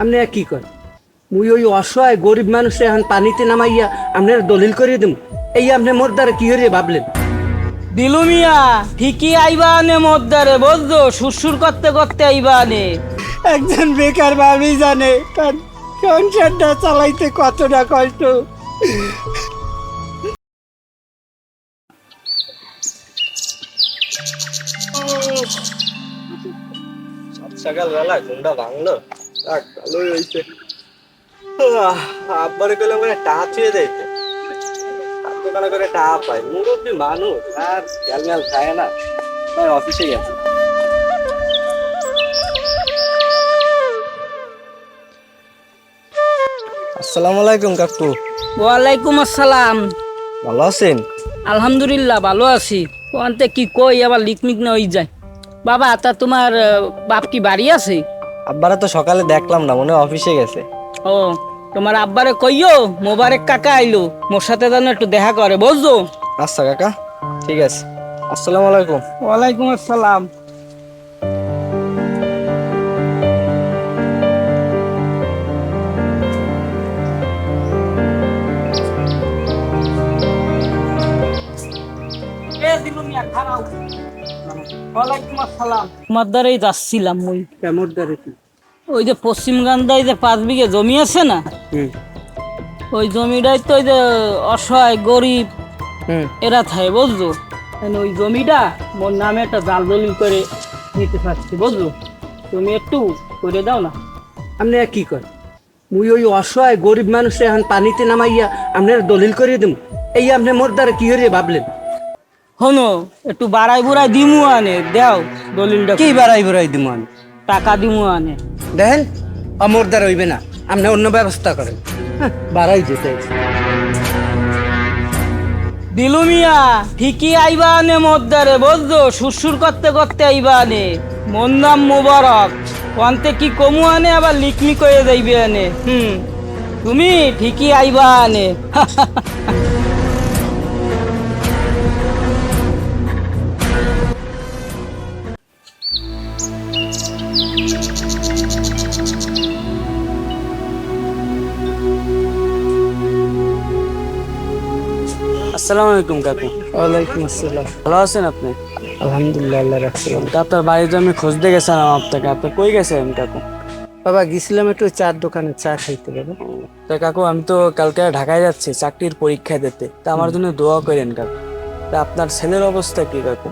আপনি আর কি করেন মুই ওই অসহায় গরিব মানুষে এখন পানিতে নামাইয়া আপনার দলিল করিয়ে দেব এই আপনি মোর দ্বারা কি হরিয়ে ভাবলেন? দিলু মিয়া ঠিকই আইবা আনে মদ্দারে বুঝছ সুরসুর করতে করতে আইবা আনে একজন বেকার ভাবি জানে সংসারটা চালাইতে কতটা কষ্ট। সকালবেলা ঘুমটা ভাঙলো। যাক, ভালোই হয়েছে। আব্বারে মানে ছুঁয়ে দিতে দোকানে করে টা পাই। মুরব্বী মানুষ আর খায় না। তাই অফিসে গেছে আসসালামু আলাইকুম কাকু। ওয়ালাইকুম আসসালাম। ভালো আছেন? আলহামদুলিল্লাহ ভালো আছি। ওখানতে কি কই আবার লিকমিক না হয়ে যায়। বাবা তা তোমার বাপ কি বাড়ি আছে? আব্বারা তো সকালে দেখলাম না মনে অফিসে গেছে। ও তোমার আব্বারে কইও মোবারক কাকা আইলো মোর সাথে যেন একটু দেখা করে বুঝছ? আচ্ছা কাকা ঠিক আছে। আসসালামু আলাইকুম। ওয়ালাইকুম আসসালাম। তোমার দ্বারাই যাচ্ছিলাম ওই। কেমন দ্বারা কি? ওই যে পশ্চিম গান্ধায় যে পাঁচ বিঘে জমি আছে না ওই জমিটাই তো ওই যে অসহায় গরিব এরা থাকে বুঝলো ওই জমিটা মোর নামে একটা জাল দলিল করে নিতে চাচ্ছি বুঝলো তুমি একটু করে দাও না। আপনি কি করেন মুই ওই অসহায় গরিব মানুষে এখন পানিতে নামাইয়া আপনার দলিল করিয়ে দেব এই আপনি মোর দ্বারা কি হরিয়ে ভাবলেন? হনো একটু বাড়াই বুড়াই দিমু আনে দেও দলিলটা কি বাড়াই বাড়াই দিব আনে? টাকা দিমু আনে। দেখেন আমার দ্বারা হইবে না আপনি অন্য ব্যবস্থা করেন। হ্যাঁ, বাড়াই যেতে দিলু মিয়া ঠিকই আইবা আনে মদ্দারে বুঝছ সুরসুর করতে করতে আইবা আনে। মোর নাম মুবারক ওয়ান্তে কি কমু আনে আবার লিকমি করে যাইবে আনে। হুম তুমি ঠিকই আইবা আনে। আসসালামু আলাইকুম কাকু। ওয়ালাইকুম আসসালাম। ভালো আছেন আপনি? আলহামদুলিল্লাহ আল্লাহ রাখছিলাম আপনার বাড়িতে আমি খুঁজতে গেছিলাম আপনাকে। আপনি কই গেছেন কাকু? বাবা গেছিলাম একটু চার দোকানে চা খাইতে বাবা তো কাকু আমি তো কালকে ঢাকায় যাচ্ছি চাকরির পরীক্ষা দিতে। তা আমার জন্য দোয়া করেন কাকু। তা আপনার ছেলের অবস্থা কি কাকু?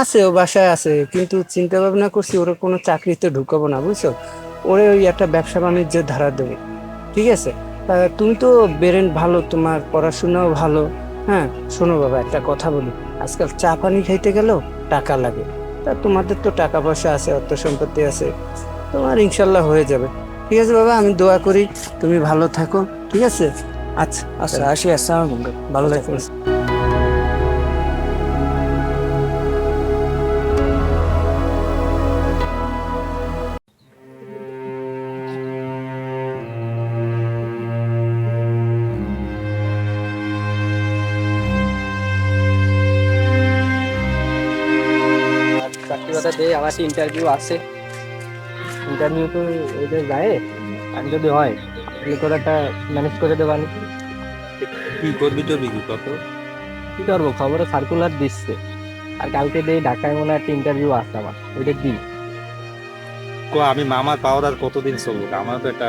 আছে ও বাসায় আছে কিন্তু চিন্তা ভাবনা করছি ওরা কোনো চাকরিতে ঢুকাবো না বুঝছ? ওরে ওই একটা ব্যবসা বাণিজ্যের ধারা দেবো ঠিক আছে? তা তুমি তো বেরেন ভালো তোমার পড়াশোনাও ভালো হ্যাঁ শোনো বাবা একটা কথা বলি। আজকাল চা পানি খাইতে গেলেও টাকা লাগে। তা তোমাদের তো টাকা পয়সা আছে অর্থ সম্পত্তি আছে। তোমার ইনশাল্লাহ হয়ে যাবে। ঠিক আছে বাবা আমি দোয়া করি। তুমি ভালো থাকো ঠিক আছে? আচ্ছা আচ্ছা আসি আসসালাম ভালো থাকবেন দিয়ে আমার ইন্টারভিউ আছে ইন্টারভিউ তো ওদের যায় আর যদি হয় তাহলে তোর একটা ম্যানেজ করে দেবানি কি করবি টরবি কি কত? কি করব? খবরে সার্কুলার দিচ্ছে। আর কালকে দিয়ে ঢাকায় মনে একটা ইন্টারভিউ আসছে আমার। ওইটা দিই। কো আমি মামার পাওয়ার আর কতদিন চলবো? আমার তো একটা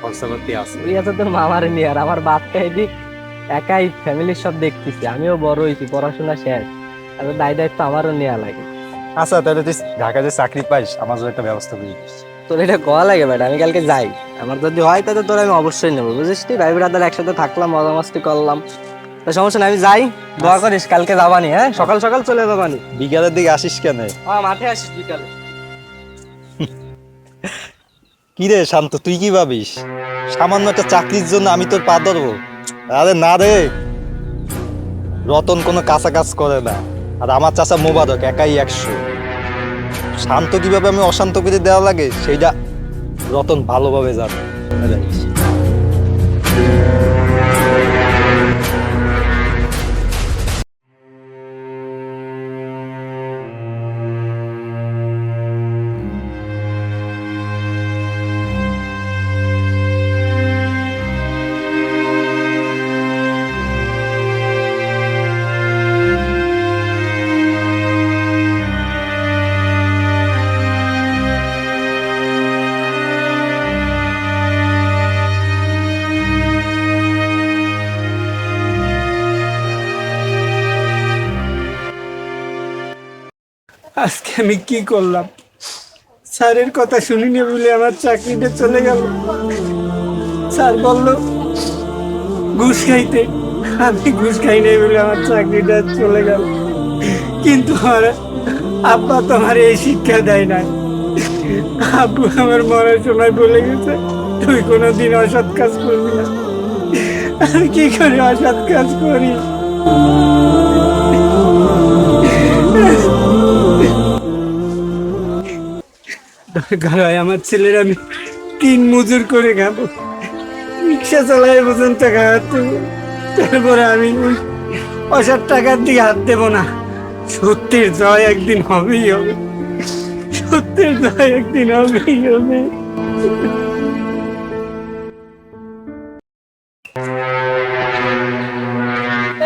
খরচাপাতি আছে। তুই আছে তোর মামার নিয়ে। আর আমার বাপটা এদিক একাই ফ্যামিলির সব দেখতেছি। আমিও বড় হয়েছি পড়াশোনা শেষ। তাহলে দায় দায়িত্ব আমারও নেওয়া লাগে। আচ্ছা তাহলে তুই ঢাকায় যে চাকরি পাইস আমার জন্য একটা ব্যবস্থা করে দিস। তোর এটা কয়া লাগে ম্যাডাম আমি কালকে যাই। আমার যদি হয় তাহলে তোর আমি অবশ্যই নেব বুঝিস তুই ভাই ব্রাদার একসাথে থাকলাম মজা মাস্তি করলাম। তা সমস্যা নাই আমি যাই দোয়া করিস কালকে যাবানি হ্যাঁ? সকাল সকাল চলে যাবানি। বিকালের দিকে আসিস কেন? হ্যাঁ মাঠে আসিস বিকালে। কি রে শান্ত তুই কি ভাবিস? সামান্য একটা চাকরির জন্য আমি তোর পা ধরবো? আরে না রে। রতন কোনো কাজ করে না। আর আমার চাচা মোবারক একাই একশো। শান্ত কীভাবে আমি অশান্ত করে দেওয়া লাগে সেইটা রতন ভালোভাবে জানে। আজকে আমি কি করলাম? স্যারের কথা শুনিনি বলে আমার চাকরিটা চলে গেল। স্যার বলল, ঘুষ খাইতে। আমি ঘুষ খাই নাই বলে আমার চাকরিটা চলে গেল। কিন্তু আমার আব্বা তো আমার এই শিক্ষা দেয় না আব্বু আমার মরার সময় বলে গেছে, তুই কোনোদিন অসৎ কাজ করবি না। আমি কি করে অসৎ কাজ করি? হয় আমার ছেলের আমি তিন মজুর করে খাব। রিক্সা চালাই পর্যন্ত খাওয়াতে তারপরে আমি ওই অসার টাকার দিকে হাত দেবো না। সত্যের জয় একদিন হবেই হবে। সত্যের জয় একদিন হবেই হবে।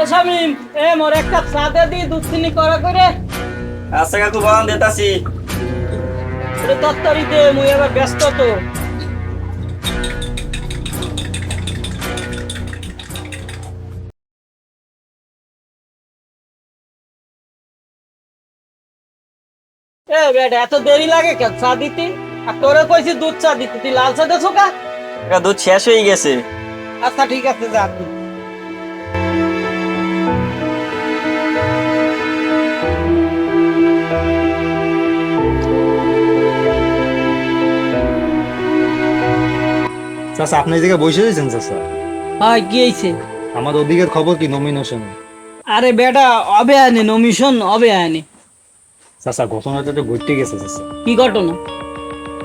এ শামিম এ মোর একটা সাদে দি দুধ চিনি করা করে। আচ্ছা কাকু বলান দিতাছি। দে মুই এবার ব্যস্ত তো। এ বেটা এত দেরি লাগে কেন? চা দিতে? আর তোরে কইছি দুধ চা দিতে তুই লাল চা দেছো কা দুধ শেষ হয়ে গেছে। আচ্ছা ঠিক আছে যা চাচা আপনি জায়গায় বসে রয়েছেন চাচা? হয় কি হয়েছে আমার ওদিকের খবর কি নমিনেশন আরে বেটা অবে আনে নমিশন অবে আনে চাচা ঘটনাটা তো ঘটতে গেছে চাচা। কি ঘটনা?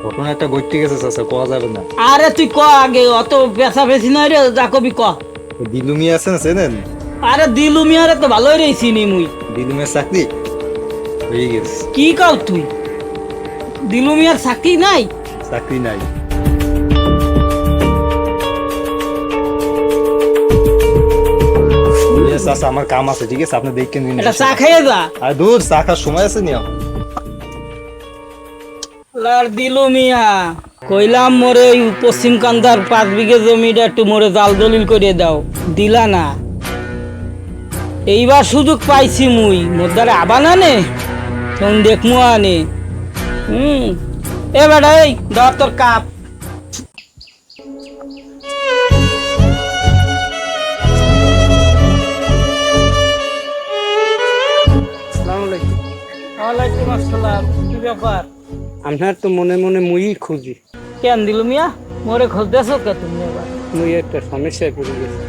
ঘটনা একটা ঘটতে গেছে চাচা কোয়া যাবে না। আরে তুই ক আগে অত পেশা পেছি নয় রে যা কবি ক। দিলুমি আছেন চেনেন? আরে দিলু মিয়ারে তো ভালোই রয়েছি নি মুই। দিলুমের চাকরি? হয়ে গেছে। কি কাও তুই? দিলু মিয়ার চাকরি নাই? চাকরি নাই। চাচা আমার কাম আছে ঠিক আছে? আপনি দেখেন নিন এটা চা খাইয়ে যা। আর দূর চা খাওয়ার সময় আছে নি লার দিলু মিয়া। কইলাম মোরে পশ্চিম কান্দার পাঁচ বিঘে জমিটা একটু মোরে জাল দলিল করে দাও। দিলা না। এইবার সুযোগ পাইছি মুই। মোর দ্বারা আবা না নে তখন দেখমু আনে। হুম। এ বেটা এই ধর তোর কাপ। ব্যাপার? আপনার তো মনে মনে মুই খুঁজি। কেন দিলু মিয়া? মোরে খুঁজতেছো কে তুমি এবার। মুই একটা সমস্যায় পড়ে গেছি।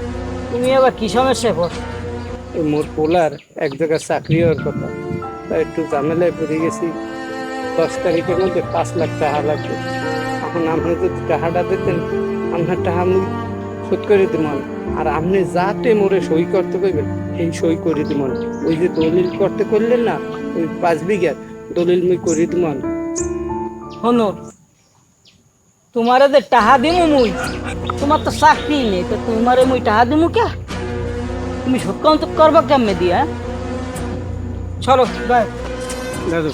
তুমি এবার কি সমস্যায় পড় এই মোর পোলার এক জায়গায় চাকরি হওয়ার কথা। তাই একটু ঝামেলায় পড়ে গেছি। দশ তারিখের মধ্যে পাঁচ লাখ টাকা লাগবে। এখন আপনি যদি টাকাটা দিতেন আপনার টাকা আমি শোধ করে দিমান আর আপনি যাতে মোরে সই করতে কইবেন সেই সই করে দিমান ওই যে দলিল করতে করলেন না ওই পাঁচ বিঘার দলিল মুই করে দিমান শোনো তোমারে যে টাহা দিমু মুই তোমার তো চাকরি নেই তো তোমারে মুই টাহা দিমু কে? তুমি সত্যি তো করবা কেমনে দিয়া হ্যাঁ? চলো বাই দাদু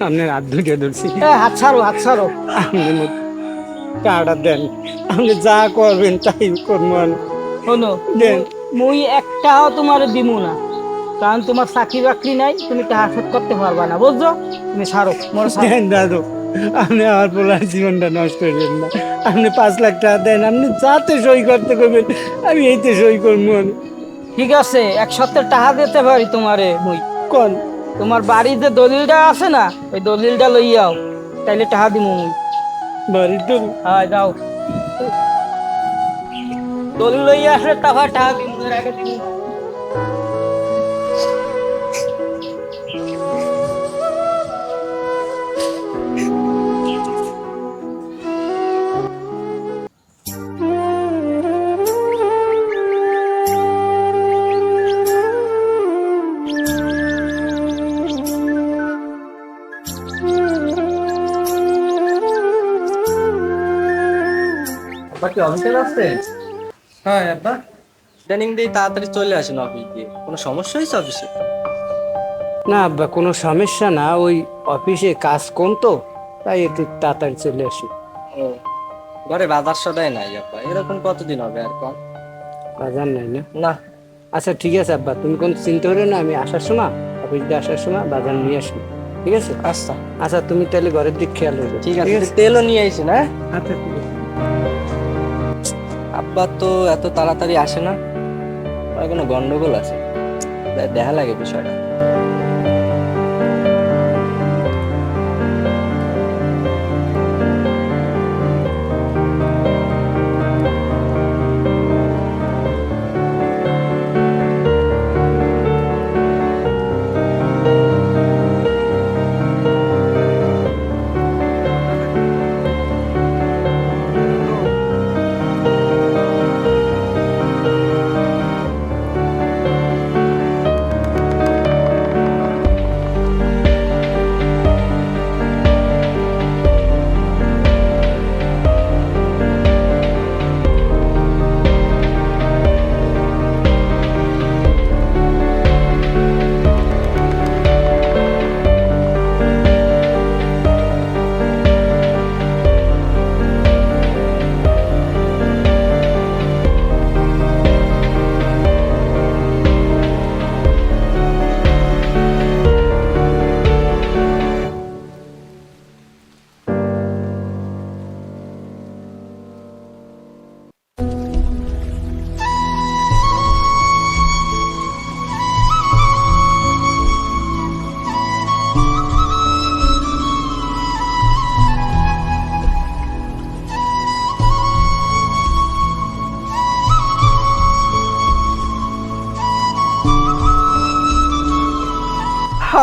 আপনার হাত ধুকে ধরছি। এ হাত ছাড়ো হাত ছাড়ো। আপনি মোর দেন। আপনি যা করবেন তাই করব। শোনো দেন। মুই একটাও তোমারে দিমু না। কারণ তোমার চাকরি বাকরি নাই তুমি টাহা শোধ করতে পারবা না বুঝছ? তুমি মোর দেন দাদু আপনি আমার পোলার জীবনটা নষ্ট করবেন না। আপনি পাঁচ লাখ টাকা দেন আপনি যাতে সই করতে করবেন আমি এইতে সই করব ঠিক আছে এক সপ্তাহ টাকা দিতে পারি তোমারে মুই। কোন? তোমার বাড়ির যে দলিলটা আছে না ওই দলিলটা লইয়াও তাইলে টাকা দিব মুই। বাড়ির তো হ্যাঁ যাও। দলিল লইয়া আসলে টাকা টাকা আগে দিমু। না। আব্বা কি অফিসে আসছেন হ্যাঁ আব্বা ট্রেনিং দিয়ে তাড়াতাড়ি চলে আসেন অফিস দিয়ে। কোনো সমস্যা হয়েছে অফিসে না আব্বা কোনো সমস্যা না। ওই অফিসে কাজ কোন তো? তাই একটু তাড়াতাড়ি চলে আসি। ও ঘরে বাজার সদাই নাই আব্বা এরকম কতদিন হবে আর কম বাজার নাই না? না। আচ্ছা ঠিক আছে আব্বা তুমি কোন চিন্তা করো না আমি আসার সময় অফিস দিয়ে আসার সময় বাজার নিয়ে আসবি ঠিক আছে? আচ্ছা। আচ্ছা তুমি তাহলে ঘরের দিক খেয়াল রাখবে ঠিক আছে তেলও নিয়ে আইসি না? আচ্ছা আব্বা তো এত তাড়াতাড়ি আসে না কোনো গন্ডগোল আছে। দেখা লাগে বিষয়টা।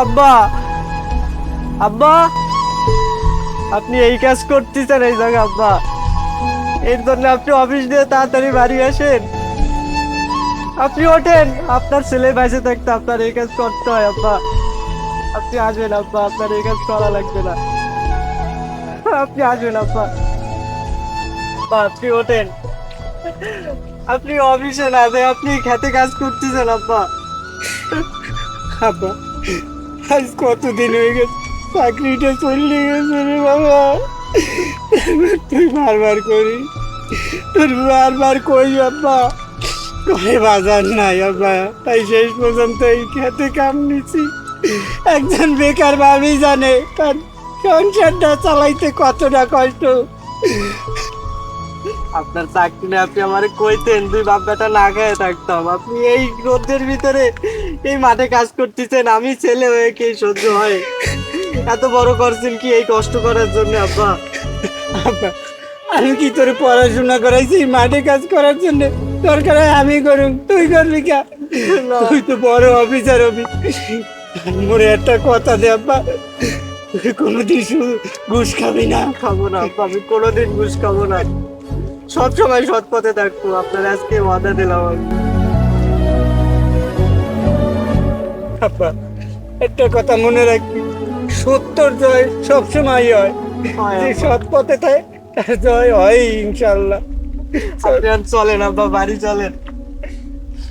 আব্বা। আব্বা, আপনি এই কাজ করতেছেন এই জায়গা আব্বা। এর জন্য আপনি অফিস দিয়ে তাড়াতাড়ি বাড়ি আসেন। আপনি ওঠেন, আপনার ছেলে বাইসে থাকতে আপনার এই কাজ করতে হয়, আব্বা। আপনি আসবেন, আব্বা, আপনার এই কাজ করা লাগবে না। আপনি আসবেন, আব্বা। আপনি ওঠেন। আপনি অফিসে না আপনি খেতে কাজ করতেছেন, আব্বা। আব্বা। আজ কতদিন হয়ে গেছে? চাকরিটা চলে গেছে রে বাবা। তুই বারবার করি তোর বারবার কই আব্বা? ঘরে বাজার নাই আব্বা। তাই শেষ পর্যন্ত এই খেতে কাম নিছি। একজন বেকার ভাবি জানে, তার সংসারটা চালাইতে কতটা কষ্ট। আপনার চাকরি না আপনি আমারে কইতেন দুই বাপ্পাটা না খেয়ে থাকতাম। আপনি এই রোদের ভিতরে এই মাঠে কাজ করতেছেন আমি ছেলে হয়ে কি সহ্য হয়? এত বড় করছেন কি এই কষ্ট করার জন্য আব্বা? আব্বা আমি কি তোর পড়াশোনা করাইছি মাঠে কাজ করার জন্য? দরকার হয় আমি করুম তুই করবি কে? তুই তো বড় অফিসার হবি। মোরে একটা কথা দে আব্বা। কোনোদিন শুধু ঘুষ খাবি না। খাব না আব্বা আমি কোনোদিন ঘুষ খাব না। সব সময় সৎ পথে থাকব। আপনার আজকে ওয়াদা দিলাম আমি। একটা কথা মনে রাখবি। সত্তর জয় সবসময় হয়। যে সৎ পথে থাকে তার জয় হয় ইনশাল্লাহ চলেন আব্বা বাড়ি চলেন।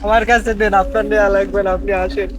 আমার কাছে দেন আপনার নেওয়া লাগবে না আপনি আসেন।